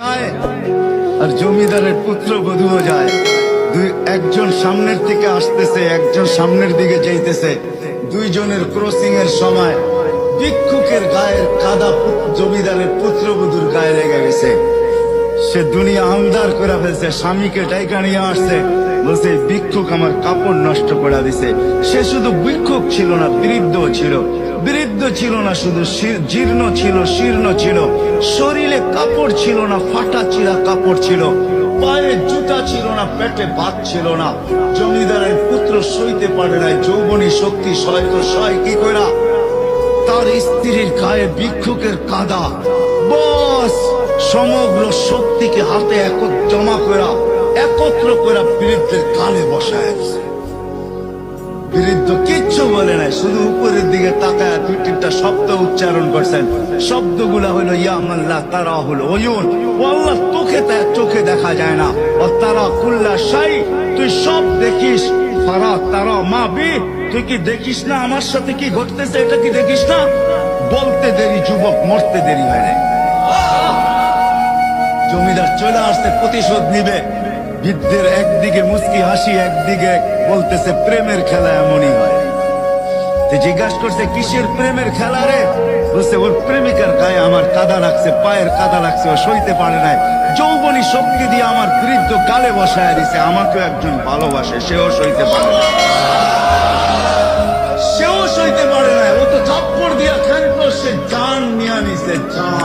আর জমিদারের পুত্র বধুও যায়। দুই, একজন সামনের থেকে আসতেছে, একজন সামনের দিকে যাইতেছে। দুইজনের ক্রসিং এর সময় ভিক্ষুকের গায়ের কাদা জমিদারের পুত্রবধূর গায়ে লেগে গেছে। সে দুনিয়া আমদার করে ফেলছে, স্বামীকে ডাইকা নিয়ে আসছে। বলছে ভিক্ষুক আমার কাপড় নষ্ট করে দিছে। সে শুধু ভিক্ষুক ছিল না বৃদ্ধ ছিল। বৃদ্ধ ছিল না, শুধু জীর্ণ ছিল, শীর্ণ ছিল। শরীরে কাপড় ছিল না, ফাটা চিরা কাপড় ছিল। পায়ে জুতা ছিল না, পেটে ভাত ছিল না। জমিদারের পুত্র সইতে পারে না যৌবনী শক্তি সয় তো সয় কি করা তার স্ত্রীর গায়ে ভিক্ষুকের কাদা। বস! সমগ্র শক্তিকে হাতে এক জমা করা একত্র করা বৃদ্ধের কানে বসায়। বৃদ্ধ বলে নাই, শুধু উপরের দিকে তাকায় দুই তিনটা শব্দ উচ্চারণ করছেন। শব্দগুলা হলো ইয়ামাল্লাহ তারা হলো ওয়ুন আল্লাহ, তোকে তা- চোখে দেখা যায় না। ও তারা কুল্লা সাই তুই সব দেখিস। ফারা তারা মা বি, তুই কি দেখিস না? আমার সাথে কি ঘটতেছে? এটা কি দেখিস না? বলতে দেরি, যুবক মরতে দেরি হয় না জমিদার চলে আসছে, প্রতিশোধ নিবে। বৃদ্ধের একদিকে মুস্কি হাসি, একদিকে বলতেছে, প্রেমের খেলা এমনই হয়। জিজ্ঞাসা করছে, কিসের প্রেমের খেলা রে? বলছে, ওর প্রেমিকার গায়ে আমার কাদা লাগছে, পায়ের কাদা লাগছে, ও সইতে পারে নাই। যৌবনী শক্তি দিয়ে আমার বৃদ্ধ কালে বসায় দিছে, আমাকেও একজন ভালোবাসে, সেও সইতে পারে না সেও সইতে পারে না ও তো চাপ্পড় দিয়া খান করছে, জান নিয়ে নিছে, জান।